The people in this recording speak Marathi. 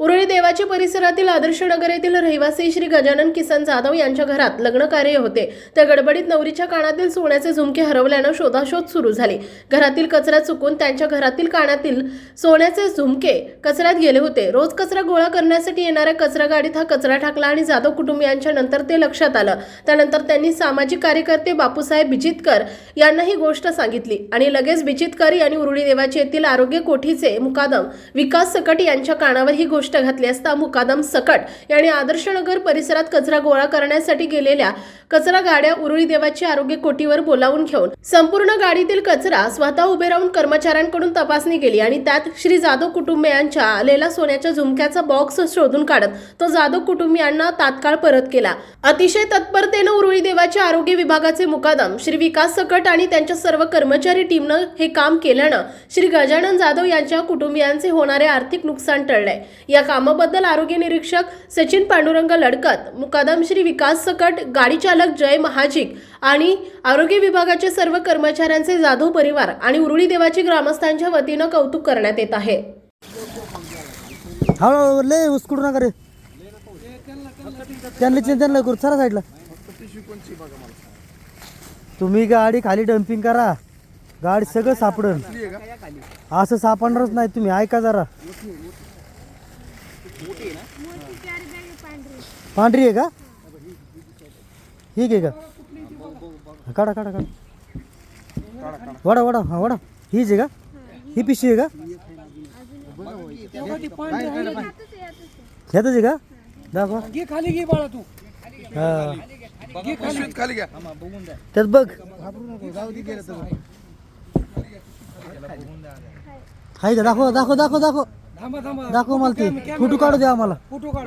उरळी देवाची परिसरातील आदर्श नगर येथील रहिवासी श्री गजानन किसन जाधव यांच्या घरात लग्न कार्य होते. त्या गडबडीत नवरीच्या कानातील सोन्याचे झुमके हरवल्यानं शोधाशोध सुरू झाली. घरातील कचरा चुकून त्यांच्या घरातील कानातील सोन्याचे झुमके कचऱ्यात गेले होते. रोज कचरा गोळा करण्यासाठी येणाऱ्या कचरा गाडीत हा कचरा टाकला आणि जाधव कुटुंबियांच्या नंतर ते लक्षात आलं. त्यानंतर त्यांनी सामाजिक कार्यकर्ते बापूसाहेब बिजितकर यांना ही गोष्ट सांगितली आणि लगेच बिजितकर यांनी उरुळी देवाची येथील आरोग्य कोठीचे मुकादम विकास सकट यांच्या कानावर ही गोष्ट घातली असता मुकादम सकट. यांनी आदर्शनगर परिसरात कचरा गोळा करण्यासाठी गेलेल्या कचरा गाड्या उरुळी देवाची आरोग्य कोटीवर बोलावून घेऊन संपूर्ण गाडीतील कचरा स्वतः उभे राहून कर्मचाऱ्यांकडून तपासणी केली आणि त्यात श्री जाधव कुटुंबियांच्या आलेला सोन्याच्या झुमक्याचा बॉक्स शोधून काढत तो जाधव कुटुंबियांना तात्काळ परत केला. अतिशय तत्परतेनं उरुळी देवाच्या आरोग्य विभागाचे मुकादम श्री विकास सकट आणि त्यांच्या सर्व कर्मचारी टीमनं हे काम केल्यानं श्री गजानन जाधव यांच्या कुटुंबियांचे होणारे आर्थिक नुकसान टळले या कामाबद्दल आरोग्य निरीक्षक सचिन पांडुरंग लडकत कदमश्री विकास सकट गाडी चालक जय महाजिक आणि आरोग्य विभागाचे सर्व कर्मचाऱ्यांचे जाधव परिवार आणि उरुळी देवाची ग्रामस्थांच्या वतीनं कौतुक करण्यात येत आहे. हळूहळू लय उस्कुडू नका रे? त्यांना त्यांना करू चला साईडला. तुम्ही गाडी खाली डम्पिंग करा. गाडी सगळं सापडन. असं सापडणारच नाही तुम्ही ऐका जरा. पांढरी आहे का? ठीक आहे का? काढा काढा काढा. वडा वडा हा वडा. हीच आहे का? ही पिशवी आहे का? ह्यातच आहे का? दाखवा. घे खाली घे बाळा तू. हा. खाली. घ्या. त्यात बघ. हाय का? दाखव दाखव दाखव दाखव. दाखव मला ते. फोटो काढू द्या आम्हाला. फोटो काढ.